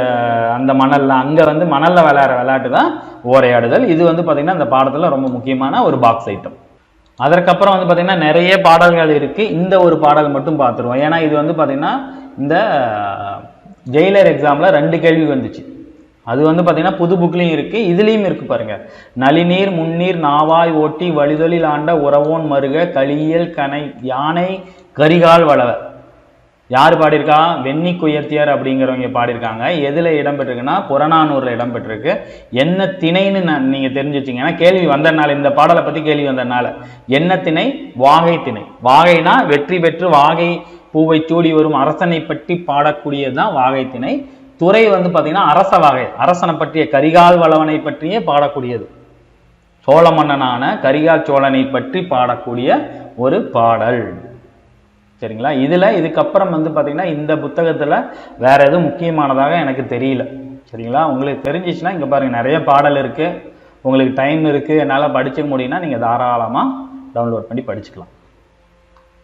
அந்த மணலில் அங்கே வந்து மணலில் விளையாடுற விளையாட்டு தான் ஓரையாடுதல். இது வந்து பார்த்திங்கன்னா இந்த பாடத்தில் ரொம்ப முக்கியமான ஒரு பாக்ஸ் ஐட்டம் அதற்கப்புறம் வந்து பார்த்திங்கன்னா நிறைய பாடல்கள் இருக்குது இந்த ஒரு பாடல் மட்டும் பார்த்துருவோம் ஏன்னா இது வந்து பார்த்திங்கன்னா இந்த ஜெயிலர் எக்ஸாமில் ரெண்டு கேள்வி வந்துச்சு. அது வந்து பார்த்தீங்கன்னா புது புக்லேயும் இருக்குது இதுலேயும் இருக்குது பாருங்கள் நளிநீர் முன்னீர் நாவாய் ஓட்டி வழிதொழில் ஆண்ட உறவோன் மருக களியல் கனை யானை கரிகால் வளவ. யார் பாடியிருக்கா? வெண்ணி குயர்த்தியார் அப்படிங்கிறவங்க பாடியிருக்காங்க. எதில் இடம்பெற்றிருக்குன்னா புறநானூரில் இடம்பெற்றிருக்கு. என்ன திணைன்னு நான் நீங்கள் தெரிஞ்சு வச்சிங்கன்னா கேள்வி வந்தனால இந்த பாடலை பற்றி கேள்வி வந்தனால என்ன திணை? வாகை திணை. வாகைனா வெற்றி பெற்று வாகை பூவை சூடி வரும் அரசனை பற்றி பாடக்கூடியதுதான் வாகை திணை. துறை வந்து பார்த்தீங்கன்னா அரச வகை அரசனை பற்றிய கரிகால் வளவனை பற்றியே பாடக்கூடியது. சோழ மன்னனான கரிகால் சோழனை பற்றி பாடக்கூடிய ஒரு பாடல். சரிங்களா? இதில் இதுக்கப்புறம் வந்து பார்த்திங்கன்னா இந்த புத்தகத்தில் வேற எதுவும் முக்கியமானதாக எனக்கு தெரியல. சரிங்களா? உங்களுக்கு தெரிஞ்சிச்சுன்னா இங்கே பாருங்கள் நிறைய பாடல் இருக்குது உங்களுக்கு டைம் இருக்குது என்னால் படிச்சுக்க முடியும்னா நீங்கள் தாராளமாக டவுன்லோட் பண்ணி படிச்சுக்கலாம்.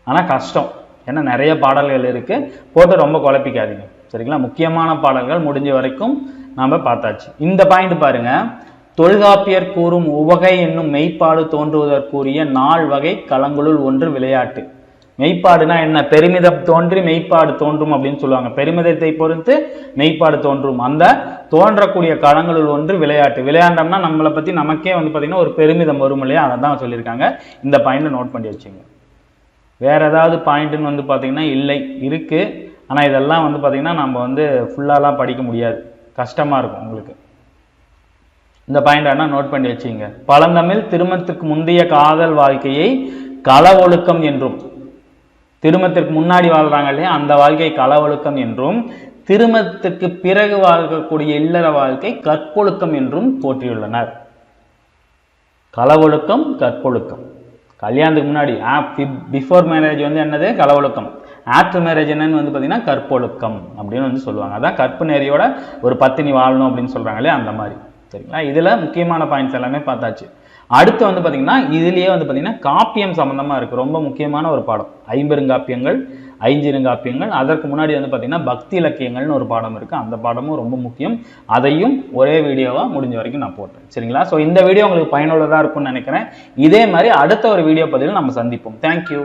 ஆனால் கஷ்டம். ஏன்னா நிறைய பாடல்கள் இருக்குது போட்டு ரொம்ப குழப்பிக்காதீங்க. சரிங்களா? முக்கியமான பாடல்கள் முடிஞ்ச வரைக்கும் நாம் பார்த்தாச்சு. இந்த பாயிண்ட் பாருங்க. தொல்காப்பியர் கூறும் உவகை என்னும் மெய்ப்பாடு தோன்றுவதற்குரிய நாள் வகை களங்களுள் ஒன்று விளையாட்டு. மெய்ப்பாடுனா என்ன? பெருமிதம் தோன்றி மெய்ப்பாடு தோன்றும் அப்படின்னு சொல்லுவாங்க. பெருமிதத்தை பொறுத்து மெய்ப்பாடு தோன்றும். அந்த தோன்றக்கூடிய களங்களுள் ஒன்று விளையாட்டு. விளையாண்டோம்னா நம்மளை பத்தி நமக்கே வந்து பாத்தீங்கன்னா ஒரு பெருமிதம் வரும் இல்லையா? அதை தான் சொல்லியிருக்காங்க. இந்த பாயிண்ட் நோட் பண்ணி வச்சுங்க. வேற ஏதாவது பாயிண்ட்னு வந்து பாத்தீங்கன்னா இல்லை இருக்கு. ஆனா இதெல்லாம் வந்து பார்த்திங்கன்னா நம்ம வந்து ஃபுல்லாலாம் படிக்க முடியாது. கஷ்டமா இருக்கும் உங்களுக்கு. இந்த பாயிண்ட் ஆனால் நோட் பண்ணி வச்சுங்க பழந்தமிழ் திருமணத்துக்கு முந்தைய காதல் வாழ்க்கையை கள ஒழுக்கம் என்றும் திருமணத்திற்கு முன்னாடி வாழ்கிறாங்க இல்லையா அந்த வாழ்க்கை கள ஒழுக்கம் என்றும் திருமணத்துக்கு பிறகு வாழ்க்கக்கூடிய இல்லற வாழ்க்கை கற்பொழுக்கம் என்றும் போற்றியுள்ளனர். களவொழுக்கம் கற்பொழுக்கம். கல்யாணத்துக்கு முன்னாடி பிஃபோர் மேரேஜ் வந்து என்னது? களவொழுக்கம். ஆஃப்டர் மேரேஜ் என்னன்னு வந்து பார்த்தீங்கன்னா கற்பொழுக்கம் அப்படின்னு வந்து சொல்லுவாங்க. அதான் கற்பு நெறியோட ஒரு பத்தினி வாழணும் அப்படின்னு சொல்கிறாங்களே அந்த மாதிரி. சரிங்களா? இதில் முக்கியமான பாயிண்ட்ஸ் எல்லாமே பார்த்தாச்சு. அடுத்து வந்து பார்த்தீங்கன்னா இதுலேயே வந்து பார்த்தீங்கன்னா காப்பியம் சம்மந்தமாக இருக்குது ரொம்ப முக்கியமான ஒரு பாடம். ஐம்பெருங்காப்பியங்கள் ஐஞ்சிருங்காப்பியங்கள் அதற்கு முன்னாடி வந்து பார்த்தீங்கன்னா பக்தி இலக்கியங்கள்னு ஒரு பாடம் இருக்குது அந்த பாடமும் ரொம்ப முக்கியம். அதையும் ஒரே வீடியோவாக முடிஞ்ச வரைக்கும் நான் போட்டேன். சரிங்களா? ஸோ இந்த வீடியோ உங்களுக்கு பயனுள்ளதாக இருக்கும்னு நினைக்கிறேன். இதே மாதிரி அடுத்த ஒரு வீடியோ பதிவில் நம்ம சந்திப்போம். தேங்க்யூ